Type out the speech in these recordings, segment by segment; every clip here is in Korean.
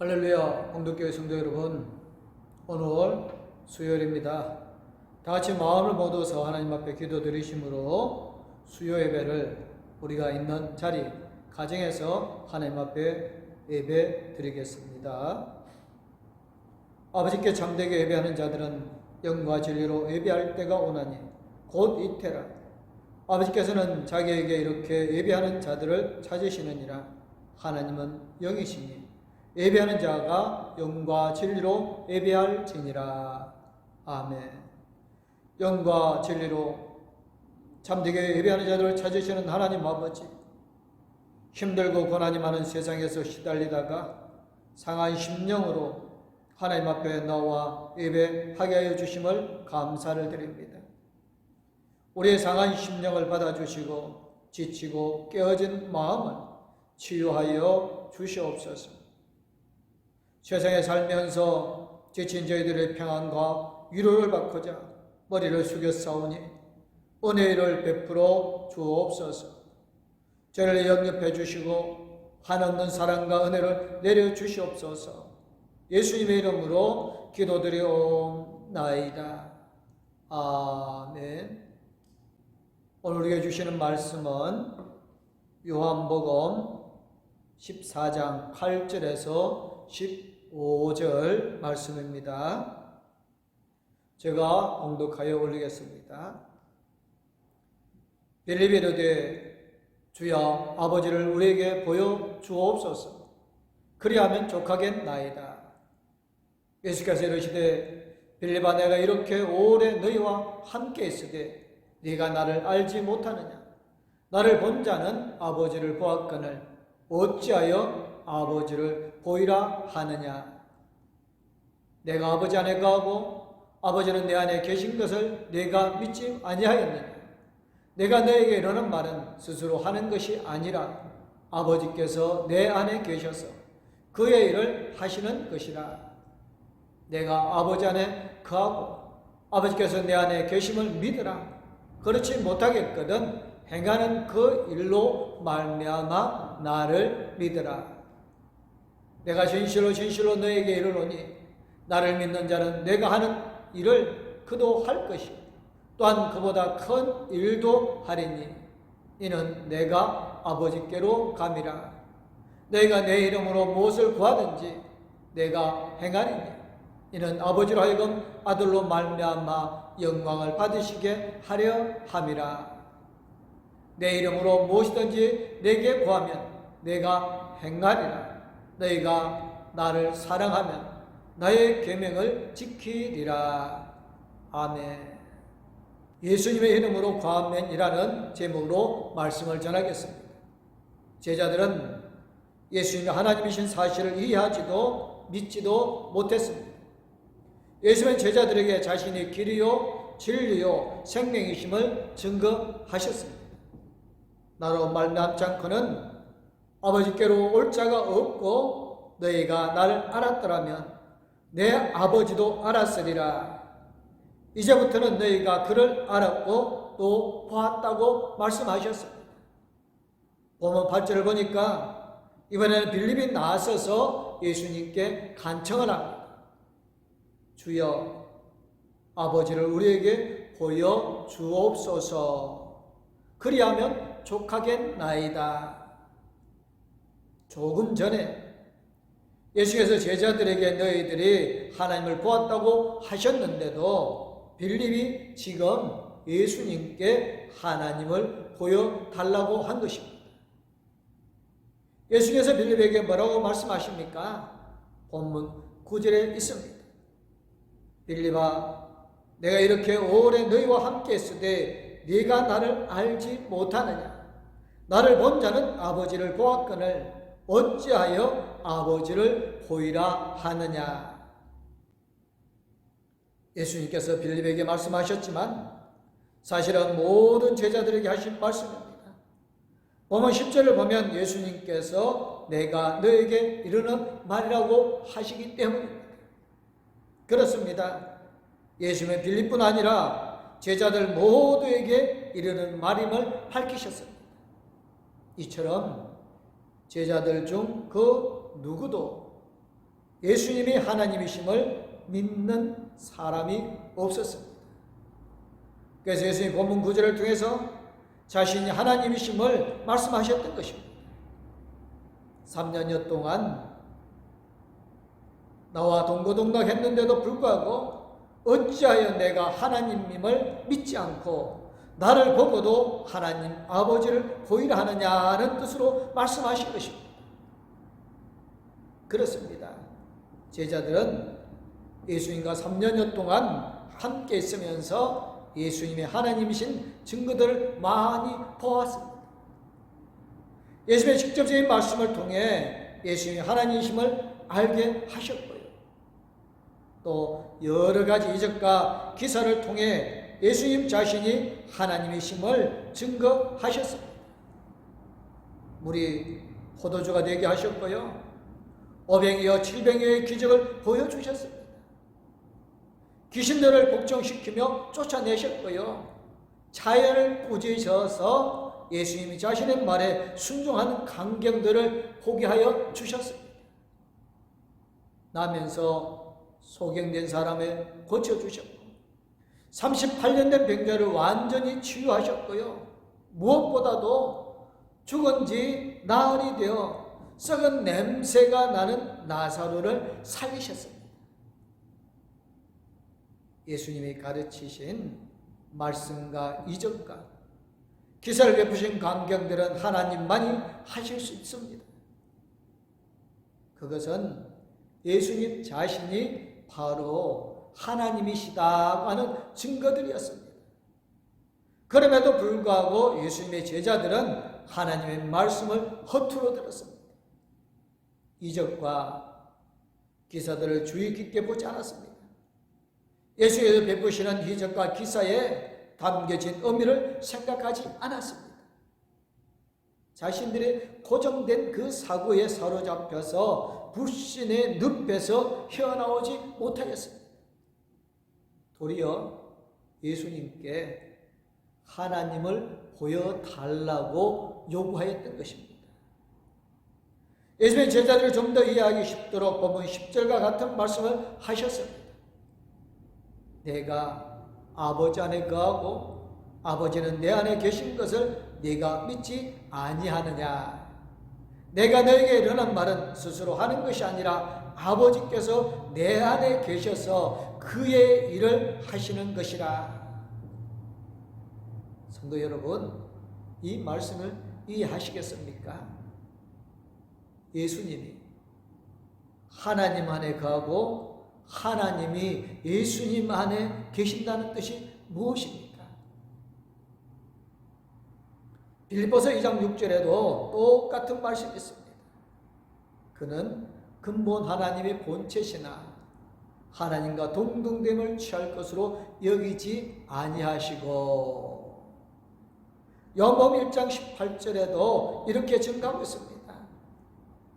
할렐루야, 홍덕교회 성도 여러분. 오늘 수요일입니다. 다 같이 마음을 모두서 하나님 앞에 기도 드리심으로 수요 예배를 우리가 있는 자리, 가정에서 하나님 앞에 예배 드리겠습니다. 아버지께 참되게 예배하는 자들은 영과 진리로 예배할 때가 오나니 곧 이태라. 아버지께서는 자기에게 이렇게 예배하는 자들을 찾으시느니라. 하나님은 영이시니 예배하는 자가 영과 진리로 예배할지니라. 아멘. 영과 진리로 참되게 예배하는 자들을 찾으시는 하나님 아버지. 힘들고 고난이 많은 세상에서 시달리다가 상한 심령으로 하나님 앞에 나와 예배하게 하여 주심을 감사를 드립니다. 우리의 상한 심령을 받아주시고 지치고 깨어진 마음을 치유하여 주시옵소서. 세상에 살면서 지친 저희들의 평안과 위로를 받고자 머리를 숙여 싸우니 은혜를 베풀어 주옵소서. 저를 영접해 주시고 한없는 사랑과 은혜를 내려 주시옵소서. 예수님의 이름으로 기도드리옵나이다. 아멘. 오늘 우리에게 주시는 말씀은 요한복음 14장 8절에서 15절 말씀입니다. 제가 공독하여 올리겠습니다. 빌리비르되 주여 아버지를 우리에게 보여 주옵소서. 그리하면 족하겠나이다. 예수께서 이르시되 빌리바 내가 이렇게 오래 너희와 함께 있으되 네가 나를 알지 못하느냐? 나를 본 자는 아버지를 보았거늘 어찌하여 아버지를 보이라 하느냐? 내가 아버지 안에 거하고 아버지는 내 안에 계신 것을 내가 믿지 아니하였느냐? 내가 너에게 이러는 말은 스스로 하는 것이 아니라 아버지께서 내 안에 계셔서 그의 일을 하시는 것이라. 내가 아버지 안에 거하고 아버지께서 내 안에 계심을 믿으라. 그렇지 못하겠거든 행하는 그 일로 말미암아 나를 믿으라. 내가 진실로 진실로 너에게 이르노니 나를 믿는 자는 내가 하는 일을 그도 할 것이 또한 그보다 큰 일도 하리니 이는 내가 아버지께로 감이라. 너희가 내 이름으로 무엇을 구하든지 내가 행하리니 이는 아버지로 하여금 아들로 말미암아 영광을 받으시게 하려 함이라. 내 이름으로 무엇이든지 내게 구하면 내가 행하리라. 너희가 나를 사랑하면 나의 계명을 지키리라. 아멘. 예수님의 이름으로 구하면이라는 제목으로 말씀을 전하겠습니다. 제자들은 예수님이 하나님이신 사실을 이해하지도 믿지도 못했습니다. 예수님은 제자들에게 자신이 길이요 진리요 생명이심을 증거하셨습니다. 나로 말미암지 않고는 아버지께로 올 자가 없고 너희가 나를 알았더라면 내 아버지도 알았으리라. 이제부터는 너희가 그를 알았고 또 보았다고 말씀하셨습니다. 보면 8절을 보니까 이번에는 빌립이 나서서 예수님께 간청을 합니다. 주여 아버지를 우리에게 보여 주옵소서. 그리하면 족하겠나이다. 조금 전에 예수께서 제자들에게 너희들이 하나님을 보았다고 하셨는데도 빌립이 지금 예수님께 하나님을 보여달라고 한 것입니다. 예수께서 빌립에게 뭐라고 말씀하십니까? 본문 9절에 있습니다. 빌립아, 내가 이렇게 오래 너희와 함께 있으되 네가 나를 알지 못하느냐? 나를 본 자는 아버지를 보았거늘 어찌하여 아버지를 보이라 하느냐? 예수님께서 빌립에게 말씀하셨지만 사실은 모든 제자들에게 하신 말씀입니다. 보면 10절을 보면 예수님께서 내가 너에게 이르는 말이라고 하시기 때문입니다. 그렇습니다. 예수님은 빌립뿐 아니라 제자들 모두에게 이르는 말임을 밝히셨습니다. 이처럼 제자들 중 그 누구도 예수님이 하나님이심을 믿는 사람이 없었습니다. 그래서 예수님 본문 구절을 통해서 자신이 하나님이심을 말씀하셨던 것입니다. 3년여 동안 나와 동고동락 했는데도 불구하고 어찌하여 내가 하나님임을 믿지 않고 나를 보고도 하나님 아버지를 보이라 하느냐는 뜻으로 말씀하신 것입니다. 그렇습니다. 제자들은 예수님과 3년여 동안 함께 있으면서 예수님의 하나님이신 증거들을 많이 보았습니다. 예수님의 직접적인 말씀을 통해 예수님이 하나님이심을 알게 하셨고요. 또 여러 가지 이적과 기사를 통해 예수님 자신이 하나님이심을 증거하셨습니다. 물이 포도주가 되게 하셨고요. 오병이어 칠병이어의 기적을 보여주셨습니다. 귀신들을 복종시키며 쫓아내셨고요. 자연을 꾸짖어서 예수님이 자신의 말에 순종하는 강경들을 보게 하여 주셨습니다. 나면서 소경된 사람을 고쳐주셨고 38년 된 병자를 완전히 치유하셨고요. 무엇보다도 죽은 지 나흘이 되어 썩은 냄새가 나는 나사로를 살리셨습니다. 예수님이 가르치신 말씀과 이적과 기사를 베푸신 광경들은 하나님만이 하실 수 있습니다. 그것은 예수님 자신이 바로 하나님이시다고 하는 증거들이었습니다. 그럼에도 불구하고 예수님의 제자들은 하나님의 말씀을 허투루 들었습니다. 이적과 기사들을 주의 깊게 보지 않았습니다. 예수께서 베푸시는 이적과 기사에 담겨진 의미를 생각하지 않았습니다. 자신들의 고정된 그 사고에 사로잡혀서 불신의 늪에서 헤어나오지 못하였습니다. 도리어 예수님께 하나님을 보여달라고 요구하였던 것입니다. 예수님의 제자들을 좀 더 이해하기 쉽도록 본문 10절과 같은 말씀을 하셨습니다. 내가 아버지 안에 거하고 아버지는 내 안에 계신 것을 네가 믿지 아니하느냐. 내가 너에게 이르는 말은 스스로 하는 것이 아니라 아버지께서 내 안에 계셔서 그의 일을 하시는 것이라. 성도 여러분, 이 말씀을 이해하시겠습니까? 예수님이 하나님 안에 가고 하나님이 예수님 안에 계신다는 뜻이 무엇입니까? 빌리포서 2장 6절에도 똑같은 말씀이 있습니다. 그는 근본 하나님의 본체시나 하나님과 동등됨을 취할 것으로 여기지 아니하시고 영범 1장 18절에도 이렇게 증가하고 있습니다.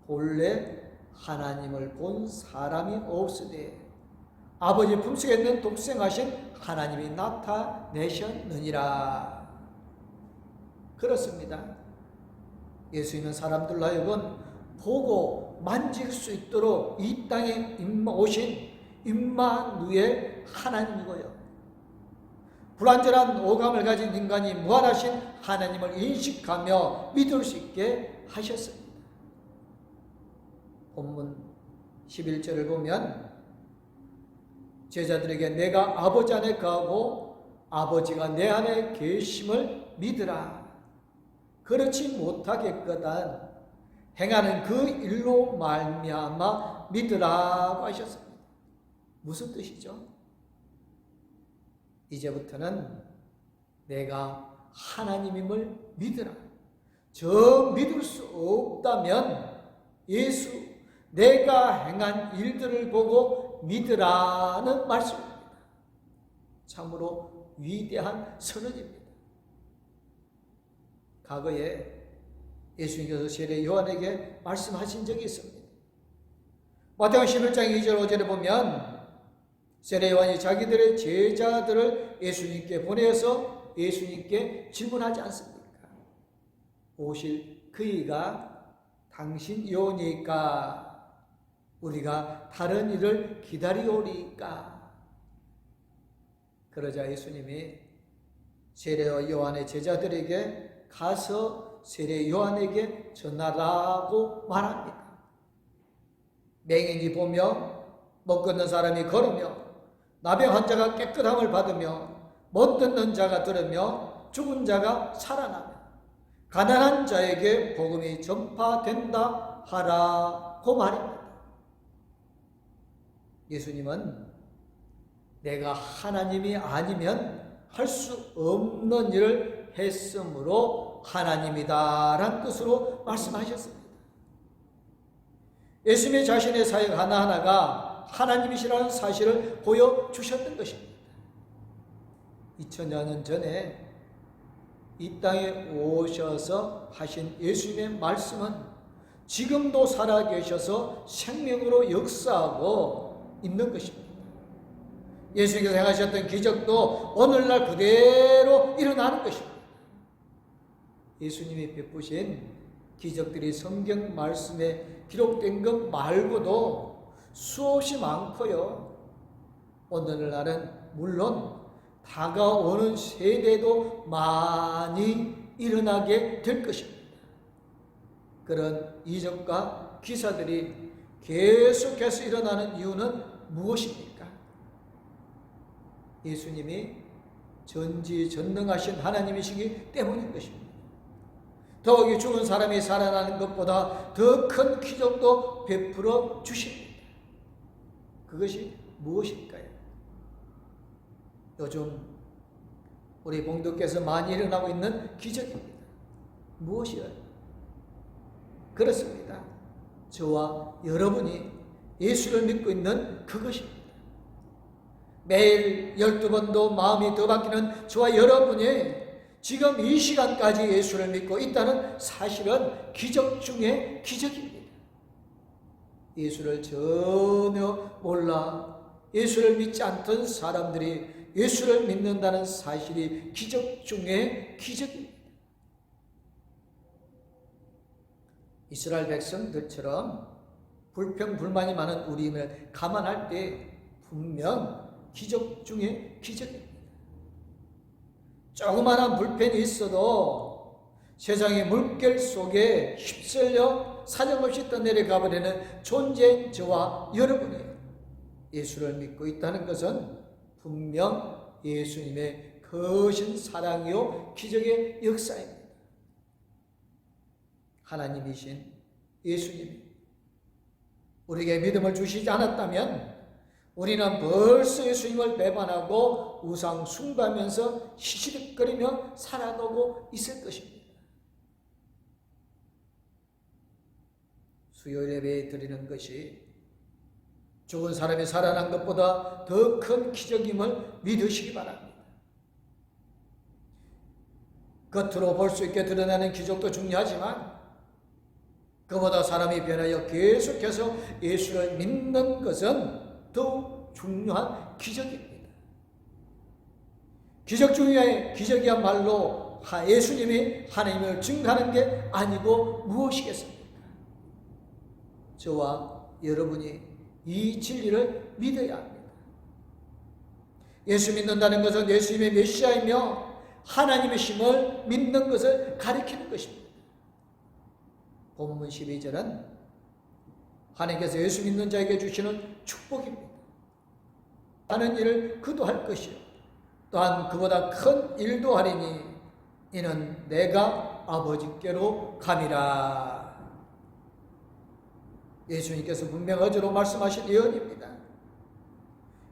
본래 하나님을 본 사람이 없으되 아버지 품속에 있는 독생하신 하나님이 나타내셨느니라. 그렇습니다. 예수님은 사람들로 하여금 보고 만질 수 있도록 이 땅에 오신 임마누엘 하나님이고요. 불완전한 오감을 가진 인간이 무한하신 하나님을 인식하며 믿을 수 있게 하셨습니다. 본문 11절을 보면 제자들에게 내가 아버지 안에 가고 아버지가 내 안에 계심을 믿으라. 그렇지 못하겠거든 행하는 그 일로 말미암아 믿으라고 하셨습니다. 무슨 뜻이죠? 이제부터는 내가 하나님임을 믿으라. 저 믿을 수 없다면 예수 내가 행한 일들을 보고 믿으라는 말씀입니다. 참으로 위대한 선언입니다. 과거에 예수님께서 세례 요한에게 말씀하신 적이 있습니다. 마태복음 11장 2절 5절에 보면 세례 요한이 자기들의 제자들을 예수님께 보내서 예수님께 질문하지 않습니까? 오실 그이가 당신 요니까 우리가 다른 일을 기다리오리까. 그러자 예수님이 세례 요한의 제자들에게 가서 세례 요한에게 전하라고 말합니다. 맹인이 보며 못 걷는 사람이 걸으며 나병 환자가 깨끗함을 받으며 못 듣는 자가 들으며 죽은 자가 살아나며 가난한 자에게 복음이 전파된다 하라고 말입니다. 예수님은 내가 하나님이 아니면 할 수 없는 일을 했으므로 하나님이다란 뜻으로 말씀하셨습니다. 예수님의 자신의 사역 하나하나가 하나님이시라는 사실을 보여주셨던 것입니다. 2000년 전에 이 땅에 오셔서 하신 예수님의 말씀은 지금도 살아계셔서 생명으로 역사하고 있는 것입니다. 예수님께서 행하셨던 기적도 오늘날 그대로 일어나는 것입니다. 예수님이 베푸신 기적들이 성경 말씀에 기록된 것 말고도 수없이 많고요. 오늘날은 물론 다가오는 세대도 많이 일어나게 될 것입니다. 그런 이적과 기사들이 계속해서 일어나는 이유는 무엇입니까? 예수님이 전지전능하신 하나님이시기 때문인 것입니다. 더욱이 죽은 사람이 살아나는 것보다 더 큰 기적도 베풀어 주십니다. 그것이 무엇일까요? 요즘 우리 봉독께서 많이 일어나고 있는 기적입니다. 무엇이요? 그렇습니다. 저와 여러분이 예수를 믿고 있는 그것입니다. 매일 열두 번도 마음이 더 바뀌는 저와 여러분이 지금 이 시간까지 예수를 믿고 있다는 사실은 기적 중에 기적입니다. 예수를 전혀 몰라 예수를 믿지 않던 사람들이 예수를 믿는다는 사실이 기적 중에 기적입니다. 이스라엘 백성들처럼 불평 불만이 많은 우리를 감안할 때 분명 기적 중에 기적입니다. 조그마한 불펜이 있어도 세상의 물결 속에 휩쓸려 사정없이 떠내려가 버리는 존재인 저와 여러분이에요. 예수를 믿고 있다는 것은 분명 예수님의 거신 사랑이요 기적의 역사입니다. 하나님이신 예수님이 우리에게 믿음을 주시지 않았다면 우리는 벌써 예수님을 배반하고 우상 숭배하면서 시시득거리며 살아가고 있을 것입니다. 수요일 예배 드리는 것이 죽은 사람이 살아난 것보다 더 큰 기적임을 믿으시기 바랍니다. 겉으로 볼 수 있게 드러나는 기적도 중요하지만 그보다 사람이 변하여 계속해서 예수를 믿는 것은 더욱 중요한 기적입니다. 기적 중에 기적이야말로 예수님이 하나님을 증가하는 게 아니고 무엇이겠습니까? 저와 여러분이 이 진리를 믿어야 합니다. 예수 믿는다는 것은 예수님의 메시아이며 하나님의 힘을 믿는 것을 가리키는 것입니다. 본문 12절은 하나님께서 예수 믿는 자에게 주시는 축복입니다. 하는 일을 그도 할 것이요. 또한 그보다 큰 일도 하리니 이는 내가 아버지께로 감이라. 예수님께서 분명 어제로 말씀하신 예언입니다.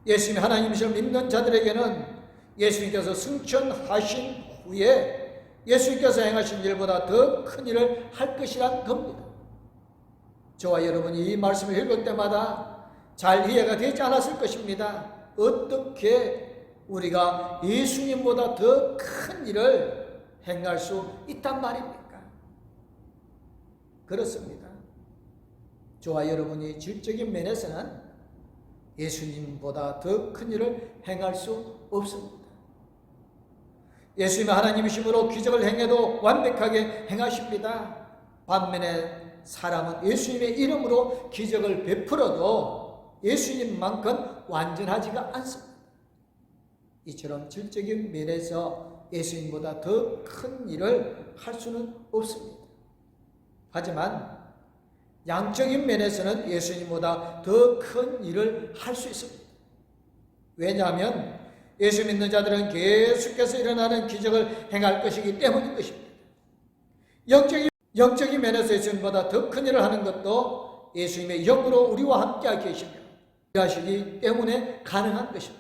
예수님 하나님이실 믿는 자들에게는 예수님께서 승천하신 후에 예수님께서 행하신 일보다 더 큰 일을 할 것이란 겁니다. 저와 여러분이 이 말씀을 읽을 때마다 잘 이해가 되지 않았을 것입니다. 어떻게 우리가 예수님보다 더 큰 일을 행할 수 있단 말입니까? 그렇습니다. 저와 여러분이 질적인 면에서는 예수님보다 더 큰 일을 행할 수 없습니다. 예수님 하나님이심으로 기적을 행해도 완벽하게 행하십니다. 반면에 사람은 예수님의 이름으로 기적을 베풀어도 예수님만큼 완전하지가 않습니다. 이처럼 질적인 면에서 예수님보다 더 큰 일을 할 수는 없습니다. 하지만 양적인 면에서는 예수님보다 더 큰 일을 할 수 있습니다. 왜냐하면 예수 믿는 자들은 계속해서 일어나는 기적을 행할 것이기 때문인 것입니다. 영적인, 영적인 면에서 예수님보다 더 큰 일을 하는 것도 예수님의 영으로 우리와 함께 계시며 하시기 때문에 가능한 것입니다.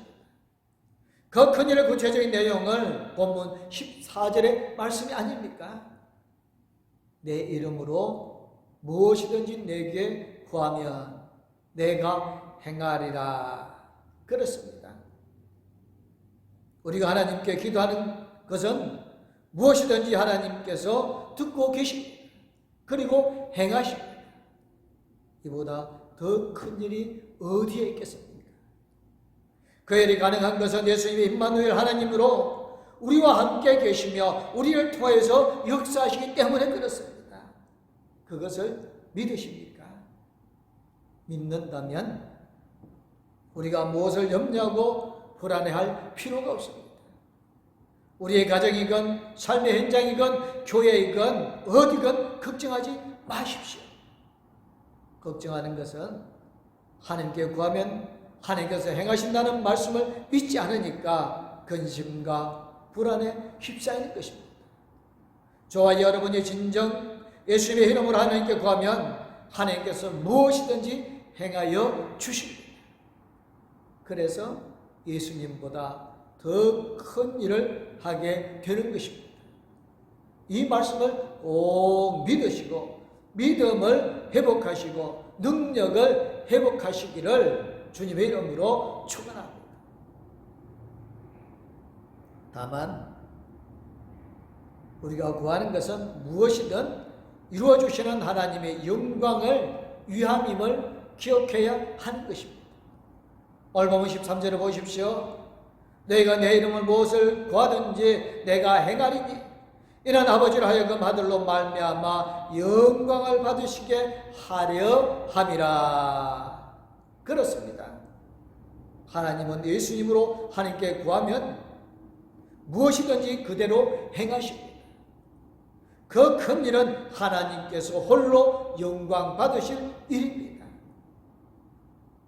그 큰 일의 구체적인 내용을 본문 14절의 말씀이 아닙니까? 내 이름으로 무엇이든지 내게 구하면 내가 행하리라. 그렇습니다. 우리가 하나님께 기도하는 것은 무엇이든지 하나님께서 듣고 계십니다. 그리고 행하십니다. 이보다 더 큰 일이 어디에 있겠습니까? 그 일이 가능한 것은 예수님의 임마누엘 하나님으로 우리와 함께 계시며 우리를 통해서 역사하시기 때문에 그렇습니다. 그것을 믿으십니까? 믿는다면 우리가 무엇을 염려하고 불안해할 필요가 없습니다. 우리의 가정이건 삶의 현장이건 교회이건 어디건 걱정하지 마십시오. 걱정하는 것은 하나님께 구하면 하나님께서 행하신다는 말씀을 믿지 않으니까 근심과 불안에 휩싸이는 것입니다. 저와 여러분이 진정 예수님의 이름으로 하나님께 구하면 하나님께서 무엇이든지 행하여 주십니다. 그래서 예수님보다 더 큰 일을 하게 되는 것입니다. 이 말씀을 꼭 믿으시고 믿음을 회복하시고 능력을 회복하시기를 주님의 이름으로 축원합니다. 다만 우리가 구하는 것은 무엇이든 이루어 주시는 하나님의 영광을 위함임을 기억해야 하는 것입니다. 보면 13절을 보십시오. 너희가 내 이름을 무엇을 구하든지 내가 행하리니 이는 아버지를 하여금 아들로 말미암아 영광을 받으시게 하려 함이라. 그렇습니다. 하나님은 예수님으로 하나님께 구하면 무엇이든지 그대로 행하십니다. 그 큰 일은 하나님께서 홀로 영광 받으실 일입니다.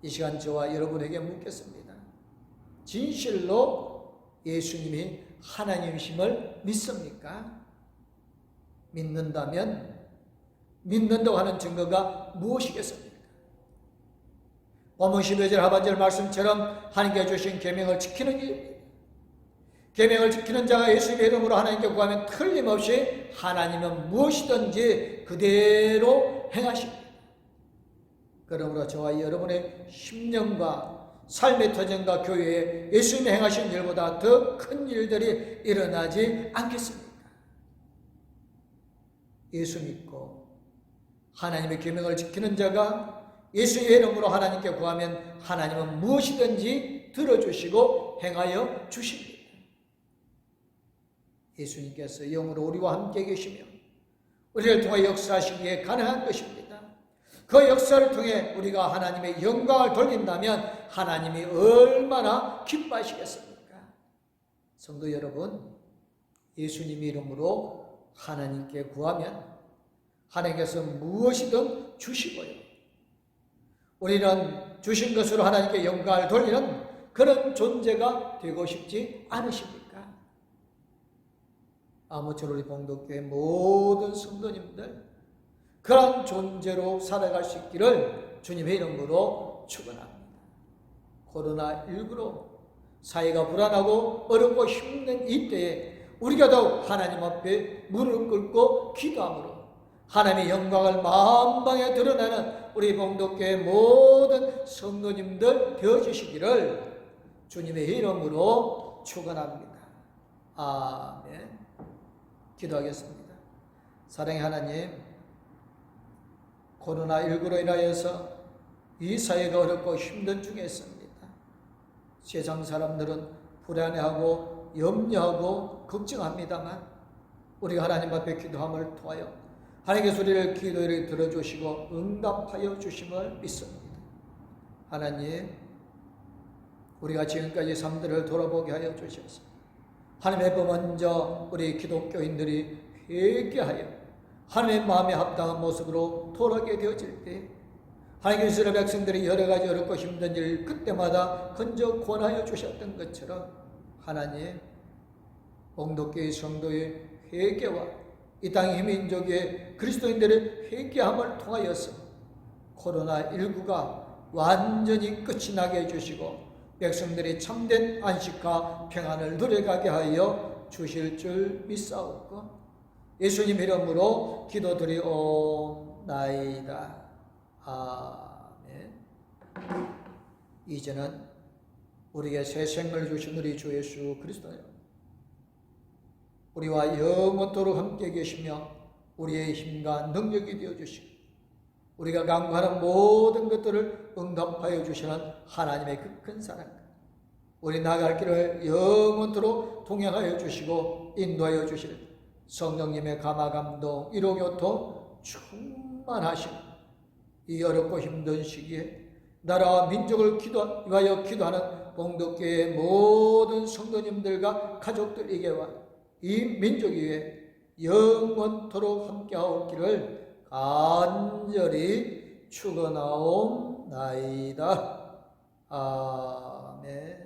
이 시간 저와 여러분에게 묻겠습니다. 진실로 예수님이 하나님이심을 믿습니까? 믿는다면 믿는다고 하는 증거가 무엇이겠습니까? 본문 12절 하반절 말씀처럼 하나님께 주신 계명을 지키는 일입니다. 계명을 지키는 자가 예수님의 이름으로 하나님께 구하면 틀림없이 하나님은 무엇이든지 그대로 행하십니다. 그러므로 저와 여러분의 심령과 삶의 터전과 교회에 예수님이 행하신 일보다 더 큰 일들이 일어나지 않겠습니까? 예수 믿고 하나님의 계명을 지키는 자가 예수의 이름으로 하나님께 구하면 하나님은 무엇이든지 들어주시고 행하여 주십니다. 예수님께서 영으로 우리와 함께 계시며 우리를 통해 역사하시기에 가능한 것입니다. 그 역사를 통해 우리가 하나님의 영광을 돌린다면 하나님이 얼마나 기뻐하시겠습니까? 성도 여러분, 예수님 이름으로 하나님께 구하면 하나님께서 무엇이든 주시고요. 우리는 주신 것으로 하나님께 영광을 돌리는 그런 존재가 되고 싶지 않으십니까? 아무쪼록 우리 봉독교회 모든 성도님들 그런 존재로 살아갈 수 있기를 주님의 이름으로 축원합니다. 코로나19로 사회가 불안하고 어렵고 힘든 이때에 우리가 더욱 하나님 앞에 무릎 꿇고 기도함으로 하나님의 영광을 만방에 드러내는 우리 봉독교회 모든 성도님들 되어주시기를 주님의 이름으로 축원합니다. 아멘. 기도하겠습니다. 사랑의 하나님, 코로나19로 인하여서 이 사회가 어렵고 힘든 중에 있습니다. 세상 사람들은 불안해하고 염려하고 걱정합니다만 우리가 하나님 앞에 기도함을 통하여 하나님의 소리를 기도를 들어주시고 응답하여 주심을 믿습니다. 하나님, 우리가 지금까지 삶들을 돌아보게 하여 주셔서 하나님의 법 먼저 우리 기독교인들이 회개하여 하나님의 마음에 합당한 모습으로 돌아게 되어질 때 하나님 이스라엘 백성들이 여러 가지 어렵고 힘든 일 그때마다 건져 권하여 주셨던 것처럼 하나님 봉독교의 성도의 회개와 이 땅의 민족의 그리스도인들의 회개함을 통하여서 코로나19가 완전히 끝이 나게 해주시고 백성들이 참된 안식과 평안을 누려가게 하여 주실 줄 믿사옵고 예수님 이름으로 기도드리옵나이다. 아멘. 이제는 우리에게 새 생명을 주신 우리 주 예수 그리스도요. 우리와 영원토록 함께 계시며 우리의 힘과 능력이 되어 주시고 우리가 강구하는 모든 것들을 응답하여 주시는 하나님의 그 큰 사랑. 우리 나갈 길을 영원토록 동행하여 주시고 인도하여 주실 성령님의 감화감동 이로교통 충만하신 이 어렵고 힘든 시기에 나라와 민족을 기도, 위하여 기도하는 봉독교의 모든 성도님들과 가족들에게와 이 민족 위에 영원토록 함께하옵기를 간절히 축원하옵나이다. 아멘.